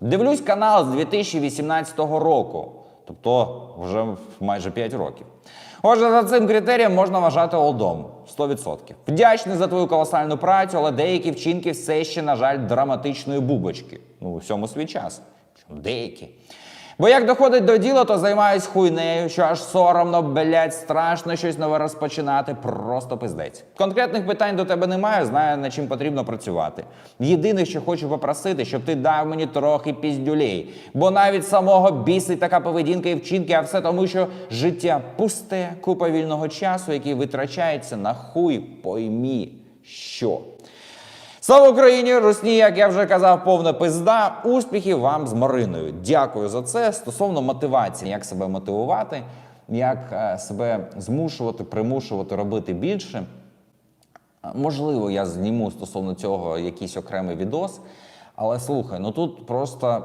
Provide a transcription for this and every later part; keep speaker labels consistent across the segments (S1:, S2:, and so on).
S1: Дивлюсь канал з 2018 року, тобто вже майже 5 років. Отже, за цим критерієм можна вважати олдом 100%. Вдячний за твою колосальну працю, але деякі вчинки все ще, на жаль, драматичної бубочки. Ну, у всьому свій час. Деякі. Бо як доходить до діла, то займаюсь хуйнею, що аж соромно, блять, страшно щось нове розпочинати. Просто пиздець. Конкретних питань до тебе немає, знаю, над чим потрібно працювати. Єдине, що хочу попросити, щоб ти дав мені трохи піздюлей. Бо навіть самого бісить така поведінка і вчинки, а все тому, що життя пусте, купа вільного часу, який витрачається на хуй поймі що. Слава Україні! Русні, як я вже казав, повна пизда. Успіхів вам з Мариною. Дякую за це. Стосовно мотивації, як себе мотивувати, як е, себе змушувати, примушувати робити більше. Можливо, я зніму стосовно цього якийсь окремий відос. Але слухай, ну тут просто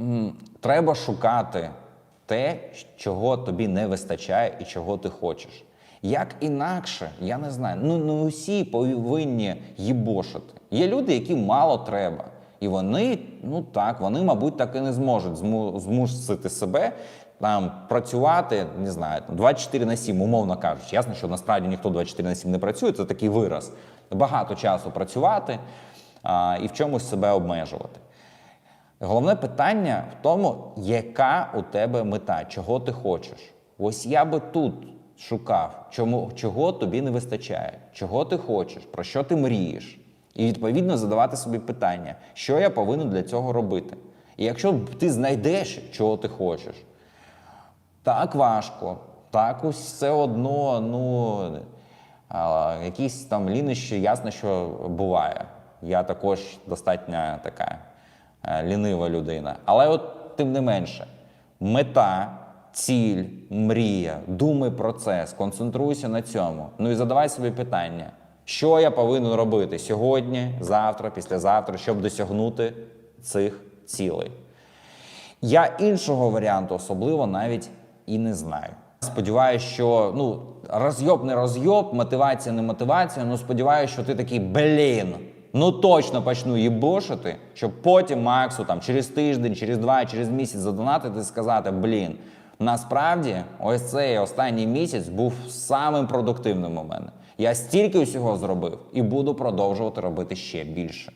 S1: м, треба шукати те, чого тобі не вистачає і чого ти хочеш. Як інакше, я не знаю. Ну не усі повинні їбошити. Є люди, які мало треба. І вони, ну так, вони, мабуть, так і не зможуть зму- змусити себе там працювати, не знаю, 24 на 7, умовно кажучи. Ясно, що насправді ніхто 24 на 7 не працює, це такий вираз. Багато часу працювати а, і в чомусь себе обмежувати. Головне питання в тому, яка у тебе мета, чого ти хочеш. Ось я би тут шукав, чому, чого тобі не вистачає, чого ти хочеш, про що ти мрієш. І відповідно задавати собі питання, що я повинен для цього робити. І якщо ти знайдеш, чого ти хочеш, так важко, так все одно, ну а, якісь там лінощі, ясно, що буває. Я також достатньо така е, лінива людина. Але от тим не менше, мета, ціль, мрія, думай про це, сконцентруйся на цьому. Ну і задавай собі питання, що я повинен робити сьогодні, завтра, післязавтра, щоб досягнути цих цілей. Я іншого варіанту особливо навіть і не знаю. Сподіваюсь, що ну розйоб не розйоб, мотивація не мотивація. Ну сподіваюся, що ти такий блін. Ну точно почну їбошити, щоб потім Максу там через тиждень, через два, через місяць задонатити і сказати: блін, насправді ось цей останній місяць був самим продуктивним у мене. Я стільки усього зробив і буду продовжувати робити ще більше.